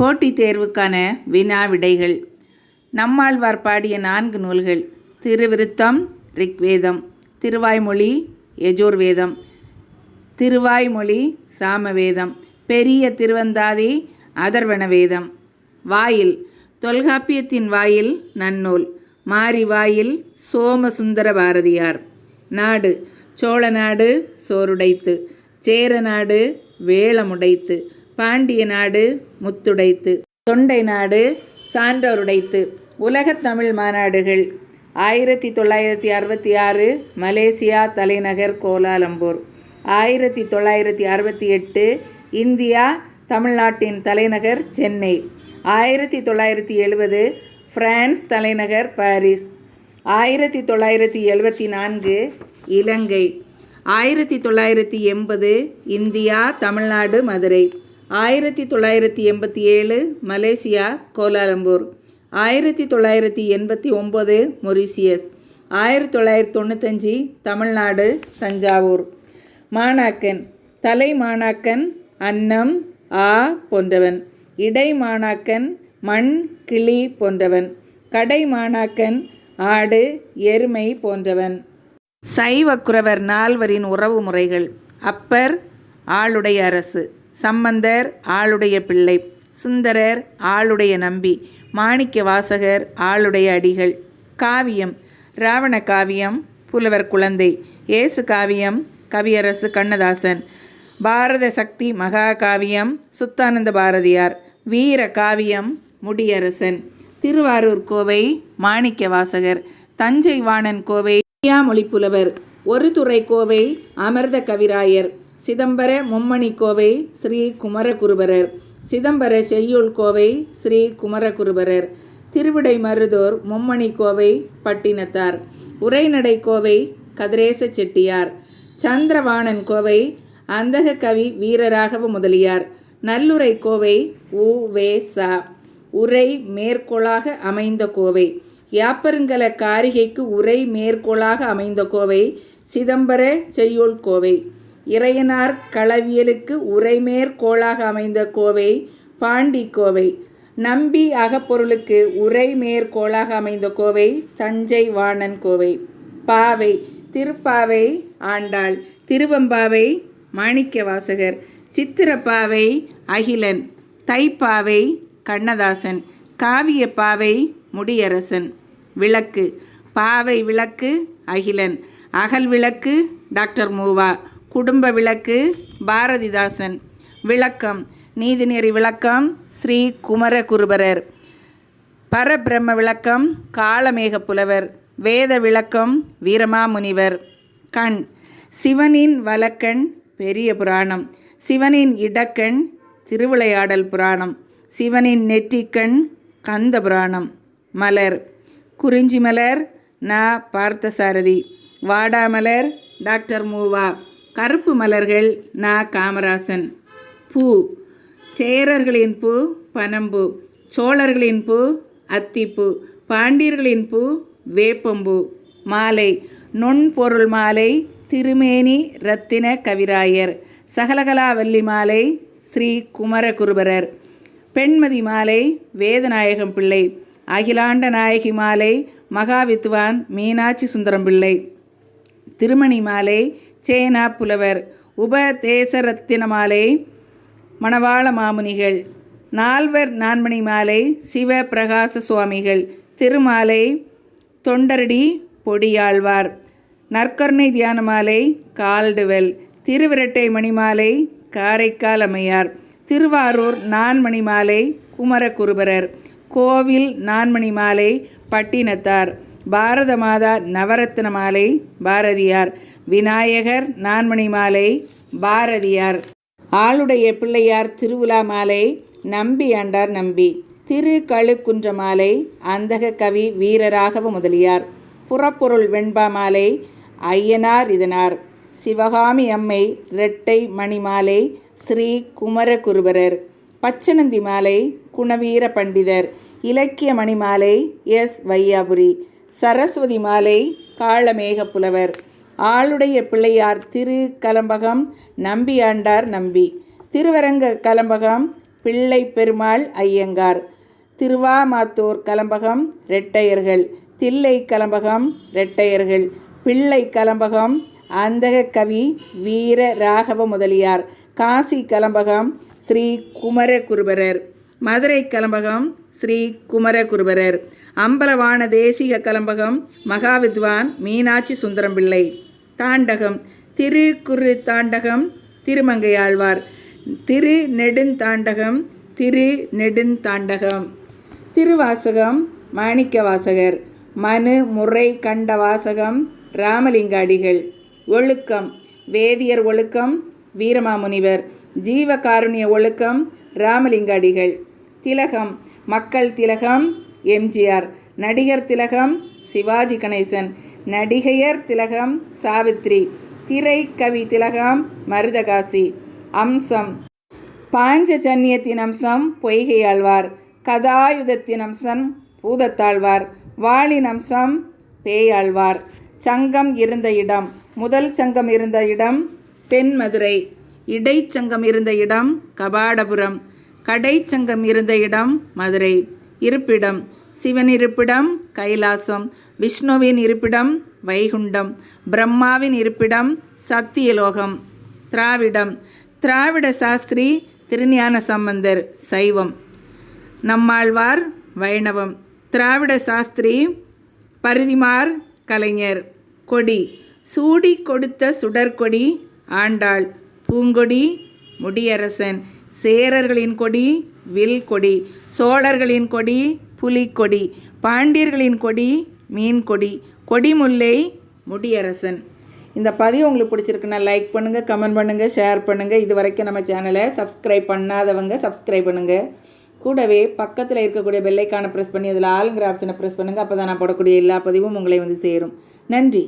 போட்டித் தேர்வுக்கான வினா விடைகள் நம்மாழ்வார் பாடிய நான்கு நூல்கள். திருவிருத்தம் ரிக்வேதம் திருவாய்மொழி யஜுர்வேதம் திருவாய்மொழி சாமவேதம் பெரிய திருவந்தாதி அதர்வண வேதம் வாயில் தொல்காப்பியத்தின் வாயில் நன்னூல். மாரி வாயில் சோமசுந்தர பாரதியார். நாடு சோழ நாடு சோருடைத்து சேர நாடு வேளமுடைத்து. பாண்டிய நாடு முத்துடைத்து தொண்டை நாடு சான்றோருடைத்து. உலகத் தமிழ் மாநாடுகள். ஆயிரத்தி தொள்ளாயிரத்தி அறுபத்தி ஆறு மலேசியா தலைநகர் கோலாலம்பூர். ஆயிரத்தி தொள்ளாயிரத்தி அறுபத்தி எட்டு இந்தியா தமிழ்நாட்டின் தலைநகர் சென்னை. ஆயிரத்தி தொள்ளாயிரத்தி எழுபது பிரான்ஸ் தலைநகர் பாரிஸ். ஆயிரத்தி தொள்ளாயிரத்தி எழுபத்தி நான்கு இலங்கை. ஆயிரத்தி தொள்ளாயிரத்தி எண்பது இந்தியா தமிழ்நாடு மதுரை. ஆயிரத்தி தொள்ளாயிரத்தி எண்பத்தி ஏழு மலேசியா கோலாலம்பூர். ஆயிரத்தி தொள்ளாயிரத்தி எண்பத்தி ஒம்பது மொரிசியஸ் ஆயிரத்தி தொள்ளாயிரத்தி தொண்ணூத்தஞ்சு தமிழ்நாடு தஞ்சாவூர். மாணாக்கன். தலை மாணாக்கன் அன்னம் ஆ போன்றவன். இடை மாணாக்கன் மண் கிளி போன்றவன். கடை மாணாக்கன் ஆடு எருமை போன்றவன். சைவக்குறவர் நால்வரின் உறவு முறைகள். அப்பர் ஆளுடைய அரசு. சம்பந்தர் ஆளுடைய பிள்ளை. சுந்தரர் ஆளுடைய நம்பி. மாணிக்க வாசகர் ஆளுடைய அடிகள். காவியம். ராவண காவியம் புலவர் குழந்தை. இயேசு காவியம் கவியரசு கண்ணதாசன். பாரத சக்தி மகா காவியம் சுத்தானந்த பாரதியார். வீர காவியம் முடியரசன். திருவாரூர் கோவை மாணிக்க வாசகர். தஞ்சை வாணன் கோவை மொழி புலவர் ஒரு துறை கோவை அமிர்த கவிராயர். சிதம்பர மும்மணி கோவை ஸ்ரீ குமரகுருபரர். சிதம்பர செய்யுள் கோவை ஸ்ரீ குமரகுருபரர். திருவிடை மருதூர் மும்மணி கோவை பட்டினத்தார். உரைநடை கோவை கதிரேச செட்டியார். சந்திரவாணன் கோவை அந்தக கவி வீரராகவ முதலியார். நல்லுரை கோவை உ. வே. சா. உரை மேற்கோளாக அமைந்த கோவை. யாப்பருங்கல காரிகைக்கு உரை மேற்கோளாக அமைந்த கோவை. சிதம்பர செய்யுள் கோவை. இறையனார் களவியலுக்கு உரைமேற்கோளாக அமைந்த கோவை பாண்டி கோவை. நம்பி அகப்பொருளுக்கு உரை மேற்கோளாக அமைந்த கோவை தஞ்சை வாணன் கோவை. பாவை திருப்பாவை ஆண்டாள். திருவம்பாவை மாணிக்க வாசகர். சித்திரப்பாவை அகிலன். தைப்பாவை கண்ணதாசன். காவியப்பாவை முடியரசன். விளக்கு. பாவை விளக்கு அகிலன். அகல் விளக்கு டாக்டர் மூவா. குடும்ப விளக்கு பாரதிதாசன். விளக்கம் நீதிநெறி விளக்கம் ஸ்ரீ குமரகுருபரர். பரபிரம்ம விளக்கம் காளமேக புலவர். வேத விளக்கம் வீரமாமுனிவர். கண் சிவனின் வலக்கண் பெரிய புராணம். சிவனின் இடக்கண் திருவிளையாடல் புராணம். சிவனின் நெற்றிக்கண் கந்த புராணம். மலர் குறிஞ்சி மலர் ந பார்த்தசாரதி. வாடாமலர் டாக்டர் மூவா. கருப்பு மலர்கள் நா காமராசன். பூ. சேரர்களின் பூ பனம்பூ. சோழர்களின் பூ அத்திப்பூ. பாண்டியர்களின் பூ வேப்பம்பூ. மாலை. நுண்பொருள் மாலை திருமேனி ரத்தின கவிராயர். சகலகலாவல்லி மாலை ஸ்ரீ குமரகுருபரர். பெண்மதி மாலை வேதநாயகம் பிள்ளை. அகிலாண்ட நாயகி மாலை மகாவித்வான் மீனாட்சி சுந்தரம் பிள்ளை. திருமணி மாலை சேனா புலவர் உபதேசரத்தின மாலை மணவாள மாமுனிகள் நால்வர் நான்மணி மாலை சிவ பிரகாச சுவாமிகள் திருமாலை தொண்டரடி பொடியாழ்வார் நற்கருணை தியான மாலை கால்டுவெல் திருவிரட்டை மணிமாலை காரைக்கால் அம்மையார் திருவாரூர் நான்மணி மாலை குமரகுருபரர் கோவில் நான்மணி மாலை பட்டினத்தார். பாரத மாதா நவரத்ன மாலை பாரதியார். விநாயகர் நான்மணி மாலை பாரதியார். ஆளுடைய பிள்ளையார் திருவிழா மாலை நம்பி ஆண்டார் நம்பி. திரு கழுக்குன்ற மாலை அந்தக கவி வீரராகவ முதலியார். புறப்பொருள் வெண்பா மாலை ஐயனார் இதனார். சிவகாமி அம்மை இரட்டை மணிமாலை ஸ்ரீ குமரகுருபரர் பச்சனந்தி மாலை குணவீர பண்டிதர். இலக்கிய மணிமாலை எஸ் வையாபுரி. சரஸ்வதி மாலை காளமேக புலவர். ஆளுடைய பிள்ளையார் திரு கலம்பகம் நம்பியாண்டார் நம்பி. திருவரங்க கலம்பகம் பிள்ளை பெருமாள் ஐயங்கார். திருவாமாத்தூர் கலம்பகம் ரெட்டையர்கள். தில்லை கலம்பகம் ரெட்டையர்கள். பிள்ளை கலம்பகம் அந்தக கவி வீர ராகவ முதலியார். காசி கலம்பகம் ஸ்ரீ குமரகுருபரர். மதுரை கலம்பகம் ஸ்ரீ குமரகுருபரர். அம்பலவான தேசிக கலம்பகம் மகாவித்வான் மீனாட்சி சுந்தரம் பிள்ளை தாண்டகம் திரு குரு தாண்டகம் திருமங்கையாழ்வார் திரு நெடுந்தாண்டகம் திரு நெடுந்தாண்டகம் திருவாசகம் மாணிக்க வாசகர் மனு முறை கண்ட வாசகம் ராமலிங்காடிகள். ஒழுக்கம் வேதியர் ஒழுக்கம் வீரமாமுனிவர். ஜீவகாருண்ய ஒழுக்கம் ராமலிங்காடிகள். திலகம் மக்கள் திலகம் எம்ஜிஆர். நடிகர் திலகம் சிவாஜி கணேசன். நடிகையர் திலகம் சாவித்ரி. திரைக்கவி திலகம் மருதகாசி. அம்சம் பாஞ்சஜன்யத்தின் அம்சம் பொய்கையாழ்வார் கதாயுதத்தின் அம்சம் பூதத்தாழ்வார். வாளின் அம்சம் பேயாழ்வார். சங்கம் இருந்த இடம் முதல் சங்கம் இருந்த இடம் தென்மதுரை. இடைச்சங்கம் இருந்த இடம் கபாடபுரம். கடைச்சங்கம் இருந்த இடம் மதுரை. இருப்பிடம் சிவன் இருப்பிடம் கைலாசம். விஷ்ணுவின் இருப்பிடம் வைகுண்டம். பிரம்மாவின் இருப்பிடம் சத்தியலோகம். திராவிடம் திராவிட சாஸ்திரி திருஞான சம்பந்தர் சைவம். நம்மாழ்வார் வைணவம். திராவிட சாஸ்திரி பரிதிமார் கலைஞர். கொடி சூடி கொடுத்த சுடற்கொடி ஆண்டாள். பூங்கொடி முடியரசன். சேரர்களின் கொடி வில் கொடி. சோழர்களின் கொடி புலிக்கொடி பாண்டியர்களின் கொடி மீன் கொடி. கொடிமுல்லை முடியரசன். இந்த பதிவு உங்களுக்கு பிடிச்சிருக்குன்னா லைக் பண்ணுங்கள் கமெண்ட் பண்ணுங்கள் ஷேர் பண்ணுங்கள் இது வரைக்கும் நம்ம சேனலை சப்ஸ்கிரைப் பண்ணாதவங்க சப்ஸ்கிரைப் பண்ணுங்கள் கூடவே பக்கத்தில் இருக்கக்கூடிய பெல்லைக்கான ப்ரெஸ் பண்ணி அதில் ஆளுங்கிற ஆப்ஷனை ப்ரெஸ் பண்ணுங்கள் அப்போ தான் நான் போடக்கூடிய எல்லா பதிவும் உங்களை வந்து சேரும். நன்றி.